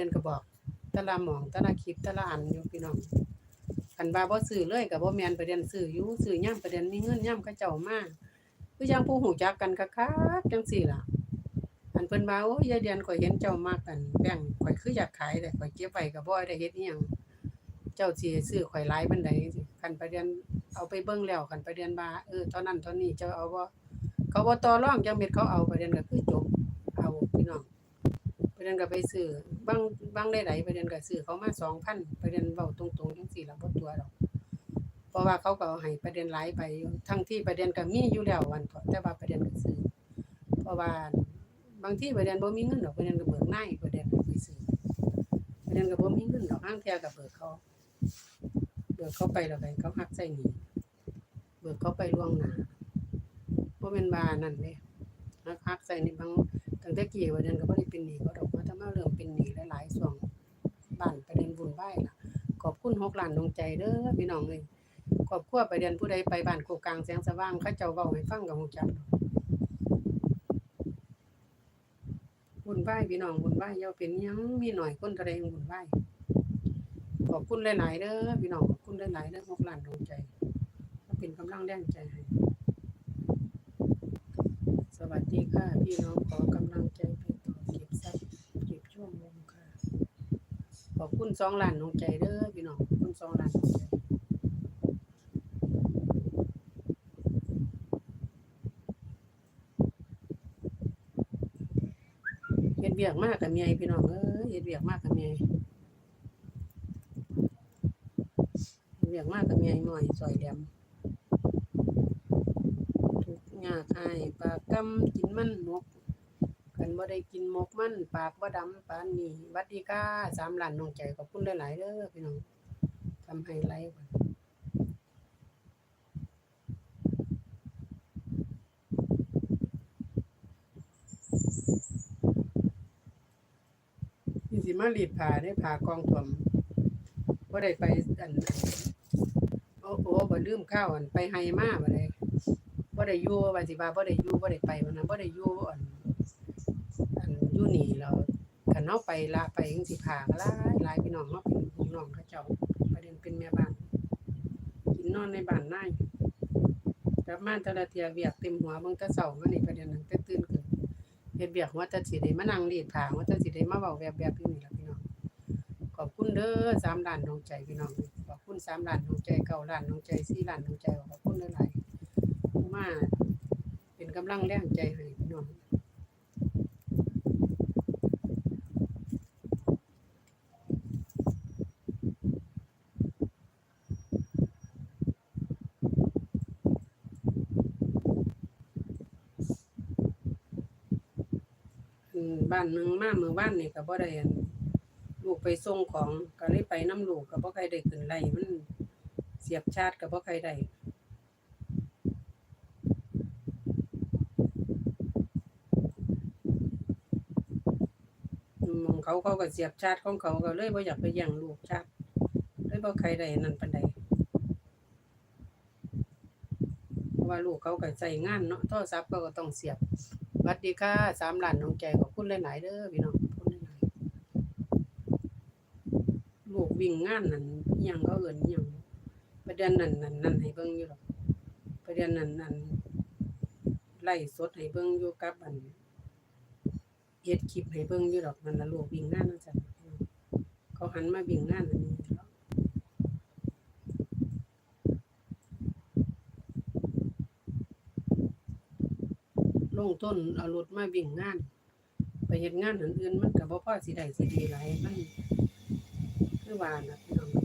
ด็นก็บอกต่ละหมองต่ละคลิปต่ละอันอยู่พี่น้องคันว่าบ่ซื้อเลยก็บ่แม่นประเด็นซื้ออยู่ซื้อย่ํประเด็นมีเงินย่ํเขาเจ้ามาคือจังผู้หูจักกันคักๆจังซี่ล่ะอันเพิ่นว่าโอ้ยยายเดือนข่อยเห็นเจ้ามากกันแบ่งข่อยคืออยากขายแต่ข่อยเก็บไว้ก็บ่ได้เฮ็ดอีหยังเจ้าสิซื้อข่อยหลายปานใดสิคันประเด็นเอาไปเบิ่งแล้วคันประเด็นว่าเออตอนนั้นตอนนี้เจ้าเอาบ่เขาบ่ต่อรองจังเม็ดเขาเอาประเด็นก็คือจบเอาพี่น้องประเด็นก็ไปซื้อบางบางได้ไหลประเด็นก็ซื้อเขามา2,000ประเด็นเว้าตรงๆจังซี่ล่ะบ่ตัวดอก เพราะว่าเขาก็เอาให้ประเด็นหลายไปทั้งที่ประเด็นก็มีอยู่แล้ววันเถาะแต่ว่าประเด็นก็ซื้อเพราะว่าบางที่ประเด็นบ่มีเงินดอกประเด็นก็เบิกนายประเด็นก็ไปซื้อประเด็นก็บ่มีเงินดอกห้างเที่ยก็เบิกเขาเบิกเขาไปแล้วไปเขาหักใส่หนีเบิกเขาไปล่วงหน้าบ่แม่นว่านั่นเด้หักหักใส่นี่บาง ตั้งแต่กี้ประเด็นก็บ่ได้เป็นหนี้เขาดอกมาถ้ามาเริ่มเป็นหนี้หลายๆช่วงบ้านประเด็นวุ่นวายล่ะขอบคุณ6ล้านดวงใจเด้อพี่น้องเอ้ยครอบครัวประเด็นผู้ใดไปบ้านโคกลางแสงสว่างเขาเจ้าเว้าให้ฟังก็ฮู้จักบุญไหว้พี่น้องบุญไหว้อย่าเป็นหยังมีหน่อยคนเท่าใดบุญไหว้ขอบคุณหลายๆเด้อพี่น้องขอบคุณหลายๆเด้อหกล้านดวงใจเป็นกำลังแรงใจให้ ดีค่ะ พี่น้องขอกำลังใจไปต่อเก็บทรัพย์เก็บช่วงลมค่ะ ขอบคุณสองล้านดวงใจเด้อพี่น้องขอบคุณสองล้านดวงใจเฮ็ดเวียกมากกับเมียพี่น้องเอ้ยเฮ็ดเวียกมากกับเมียเฮ็ดเวียกมากกับเมียหน่อยซอยแหลม ยากอายปากกำกินมันหมกกันบ่ได้กินหมกมันปากบ่ดำปานนี้วัดดีค่ะสามล้านน้องใจขอบคุณหลายๆเด้อพี่น้องทำให้ไลฟ์นี่สิมารีดผ้าได้ผ้ากองถ่วมบ่ได้ไปอันโอ้โหบ่ลืมข้าวอันไปไฮมาบ่ได้ บ่ได้อยู่ว่าสิว่าบ่ได้อยู่บ่ได้ไปมันนะบ่ได้อยู่อันอันอยู่นี่แล้วคันเฮาไปละไปจังสิผ้าก็หลายหลายพี่น้องเฮาเป็นพี่น้องเขาเจ้าประเด็นเป็นแม่บ้านกินนอนในบ้านนายกลับมาแต่ละเทียเวียกเต็มหัวเบิ่งแต่เช้ามานี่ประเด็นนั้นแต่ตื่นขึ้นเฮ็ดเวียกว่าแต่สิได้มานั่งรีดผาว่าแต่สิได้มาเว้าแบบแบบอยู่นี่ล่ะพี่น้อง ขอบคุณเด้อสามล้านดวงใจพี่น้อง ขอบคุณสามล้านดวงใจเก้าล้านดวงใจสี่ล้านดวงใจขอบคุณหลายๆ มาเป็นกำลังแรงใจให้พี่น้องบ้านหนึงมาเมื่อวานนี่ก็บ่ได้ลูกไปส่งของก็เลยไปนํลูกก็บ่ใครได้ขึ้นไล่มันเสียบชาร์จก็บ่ใครได้อืมของ เขาเขาก็เสียบชาร์จของเขาก็เลยบ่อยากไปแย่งลูกชาร์จเลยบ่ใครได้นั่นปานใดเพราะว่าลูกเขาก็ใช้งานเนาะโทรศัพท์เขาก็ต้องเสียบสวัสดีค่ะสามหลานน้องใจขอบคุณหลายๆเด้อพี่น้องขอบคุณหลายๆลูกวิ่งงานนั่นยังเขาเอิ้นยังประเด็นนั้นนั่นนั่นให้เบิ่งอยู่หรอกประเด็นนั้นนั่นไล่สดให้เบิ่งอยู่กับอัน เฮ็ดคลิปให้เบิ่งอยู่ดอกนั่นน่ะลูกวิ่งงานั่นซั่นเขาหันมาวิ่งงานอันนี้ลงต้นเอารถมาวิ่งงาน ไปเฮ็ดงานอื่นๆมันก็บ่พอสิได้สิดีหลายมันคือว่าน่ะพี่น้อง